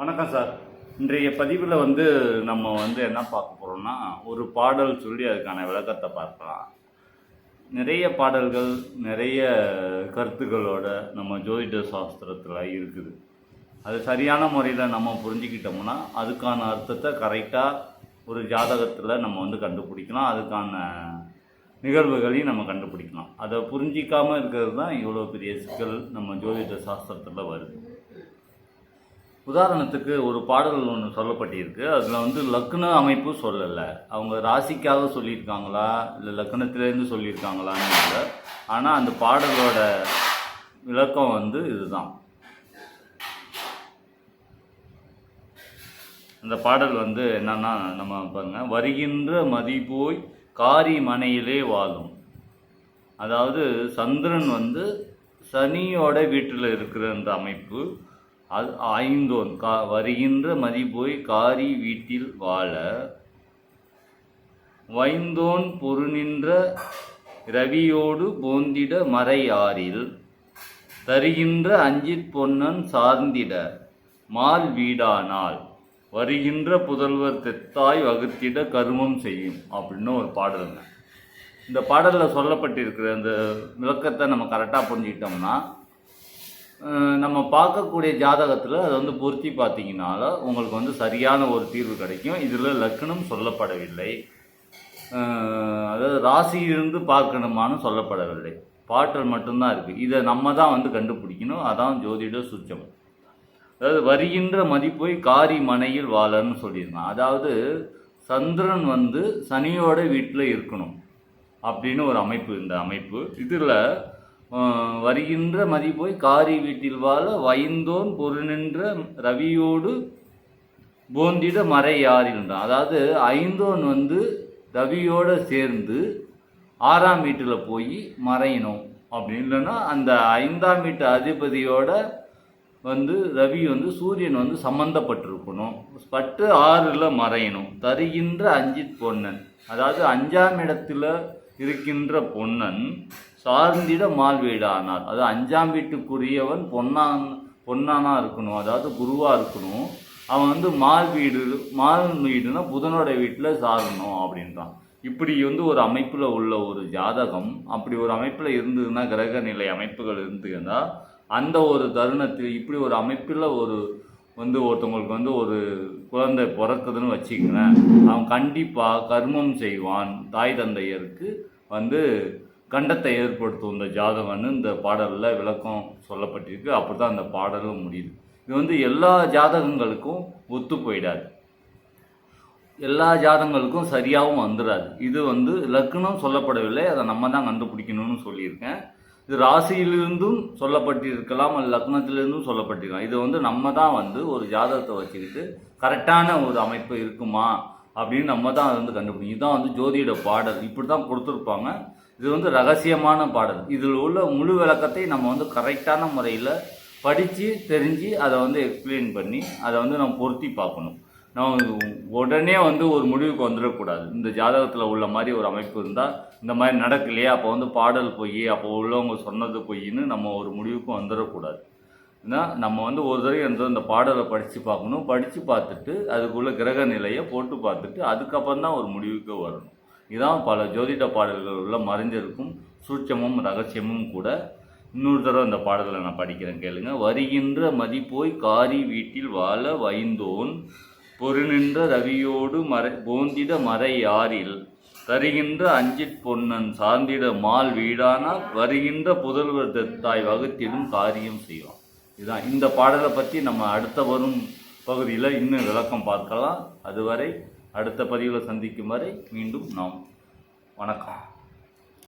வணக்கம் சார். இன்றைய பதிவில் வந்து நம்ம வந்து என்ன பார்க்க போகிறோம்னா ஒரு பாடல் சொல்லி அதுக்கான விளக்கத்தை பார்க்கலாம். நிறைய பாடல்கள் நிறைய கருத்துக்களோட நம்ம ஜோதிட சாஸ்திரத்தில் இருக்குது. அது சரியான முறையில் நம்ம புரிஞ்சுக்கிட்டோம்னா அதுக்கான அர்த்தத்தை கரெக்டாக ஒரு ஜாதகத்தில் நம்ம வந்து கண்டுபிடிக்கலாம். அதுக்கான நிகழ்வுகளையும் நம்ம கண்டுபிடிக்கலாம். அதை புரிஞ்சிக்காமல் இருக்கிறது தான் இவ்வளோ பெரிய சிக்கல் நம்ம ஜோதிட சாஸ்திரத்தில் வருது. உதாரணத்துக்கு ஒரு பாடல் ஒன்று சொல்லப்பட்டிருக்கு. அதில் வந்து லக்ன அமைப்பு சொல்லலை. அவங்க ராசிக்காக சொல்லியிருக்காங்களா? இல்லை லக்னத்திலேருந்து சொல்லியிருக்காங்களான்னு இல்லை. ஆனால் அந்த பாடலோட விளக்கம் வந்து இதுதான். அந்த பாடல் வந்து என்னன்னா நம்ம பாருங்க. வருகின்ற மதி போய் காரி மனையிலே வாழும். அதாவது சந்திரன் வந்து சனியோட வீட்டில் இருக்கிற அந்த அமைப்பு. அது ஐந்தோன் கா வருகின்ற மதி போய் காரி வீட்டில் வாழ வைந்தோன் பொருநின்ற ரவியோடு போந்திட மறையாறில் தருகின்ற அஞ்சிற் பொன்னன் சார்ந்திட மால் வீடானால் வருகின்ற புதல்வர் தெத்தாய் வகுத்திட கருமம் செய்யும் அப்படின்னு ஒரு பாடலுங்க இந்த பாடலில் சொல்லப்பட்டிருக்கிற அந்த விளக்கத்தை நம்ம கரெக்டாக புரிஞ்சுக்கிட்டோம்னா நம்ம பார்க்கக்கூடிய ஜாதகத்தில் அதை வந்து பொருத்தி பார்த்தீங்கனால உங்களுக்கு வந்து சரியான ஒரு தீர்வு கிடைக்கும். இதில் லக்னம் சொல்லப்படவில்லை. அதாவது அதாவது ராசியிலிருந்து பார்க்கணுமான்னு சொல்லப்படவில்லை. பாட்டல் மட்டும்தான் இருக்குது இதை நம்ம தான் வந்து கண்டுபிடிக்கணும். அதான் ஜோதிட சுச்சம். அதாவது வருகின்ற மதிப்பை காரி மனையில் வாழன்னு சொல்லியிருந்தான். அதாவது சந்திரன் வந்து சனியோட வீட்டில் இருக்கணும் அப்படின்னு ஒரு அமைப்பு இந்த அமைப்பு. இதில் வருகின்ற மதிப்போய் காரி வீட்டில் வாழ வைந்தோன் பொருநின்ற ரவியோடு போந்திட மறை யாரின்றான் அதாவது ஐந்தோன் வந்து ரவியோட சேர்ந்து ஆறாம் வீட்டில் போய் மறையணும் அப்படி இல்லைன்னா அந்த ஐந்தாம் வீட்டு அதிபதியோட வந்து ரவி வந்து சூரியன் வந்து சம்மந்தப்பட்டிருக்கணும் பட்டு ஆறில் மறையணும் தருகின்ற அஞ்சித் பொன்னன் அதாவது அஞ்சாம் இடத்துல இருக்கின்ற பொன்னன் சார்ந்திட மால்வீடானார். அது அஞ்சாம் வீட்டுக்குரியவன் பொன்னான் பொன்னானா இருக்கணும். அதாவது குருவாக இருக்கணும். அவன் வந்து மால் வீடு மால் வீடுனா புதனோட வீட்டில் சாரணும் அப்படின்றான். இப்படி வந்து ஒரு அமைப்பில் உள்ள ஒரு ஜாதகம் அப்படி ஒரு அமைப்பில் இருந்ததுன்னா கிரக நிலை அமைப்புகள் இருந்ததுன்னா அந்த ஒரு தருணத்தில் இப்படி ஒரு அமைப்பில் ஒரு வந்து ஒருத்தவங்களுக்கு வந்து ஒரு குழந்தை பிறக்குதுன்னு வச்சுக்கிறேன் அவன் கண்டிப்பாக கர்மம் செய்வான். தாய் தந்தையருக்கு வந்து கண்டத்தை ஏற்படுத்தும் இந்த ஜாதகம்னு இந்த பாடலில் விளக்கம் சொல்லப்பட்டிருக்கு. அப்படி தான் அந்த பாடலும் முடியுது. இது வந்து எல்லா ஜாதகங்களுக்கும் ஒத்து போயிடாது. எல்லா ஜாதகங்களுக்கும் சரியாகவும் வந்துடாது இது வந்து லக்னம் சொல்லப்படவில்லை. அதை நம்ம தான் கண்டுபிடிக்கணும்னு சொல்லியிருக்கேன். இது ராசியிலிருந்தும் சொல்லப்பட்டிருக்கலாம் அல்ல லக்னத்திலிருந்தும் சொல்லப்பட்டிருக்கலாம். இது வந்து நம்ம தான் வந்து ஒரு ஜாதகத்தை வச்சுக்கிட்டு கரெக்டான ஒரு அமைப்பு இருக்குமா அப்படின்னு நம்ம தான் அதை வந்து கண்டுபிடிக்கும் இதுதான் வந்து ஜோதிட பாடல். இப்படி தான் கொடுத்துருப்பாங்க. இது வந்து ரகசியமான பாடல். இதில் உள்ள முழு விளக்கத்தை நம்ம வந்து கரெக்டான முறையில் படித்து தெரிஞ்சு அதை வந்து எக்ஸ்பிளைன் பண்ணி அதை வந்து நம்ம பொருத்தி பார்க்கணும். நம்ம உடனே வந்து ஒரு முடிவுக்கு வந்துடக்கூடாது. இந்த ஜாதகத்தில் உள்ள மாதிரி ஒரு அமைப்பு இருந்தால் இந்த மாதிரி நடக்கலையே அப்போ வந்து பாடல் பொய் அப்போ உள்ளவங்க சொன்னது பொய்ன்னு நம்ம ஒரு முடிவுக்கு வந்துடக்கூடாது. ஏன்னா நம்ம வந்து ஒரு தடவை வந்து அந்த பாடலை படித்து பார்க்கணும். படித்து பார்த்துட்டு அதுக்குள்ள கிரக நிலையை போட்டு பார்த்துட்டு அதுக்கப்புறம் தான் ஒரு முடிவுக்கு வரணும். இதான் பல ஜோதிட பாடல்கள் உள்ள மறைஞ்சிருக்கும் சூட்சமும் ரகசியமும் கூட. இன்னொரு தடவை இந்த பாடலை நான் படிக்கிறேன் கேளுங்க. வருகின்ற மதிப்போய் காரி வீட்டில் வாழ வைந்தோன் பொருநின்ற ரவியோடு மறை போந்திட மறை யாரில்? தருகின்ற அஞ்சிற் பொன்னன் சார்ந்திட மால் வீடானால் வருகின்ற புதல்வர் தத்தாய் வகுத்திடும் காரியம் செய்வோம் இதுதான் இந்த பாடலை பற்றி நம்ம அடுத்த வரும் பகுதியில் இன்னும் விளக்கம் பார்க்கலாம். அதுவரை அடுத்த பதிவில் சந்திக்கும் வரை மீண்டும் நாம் வணக்கம்.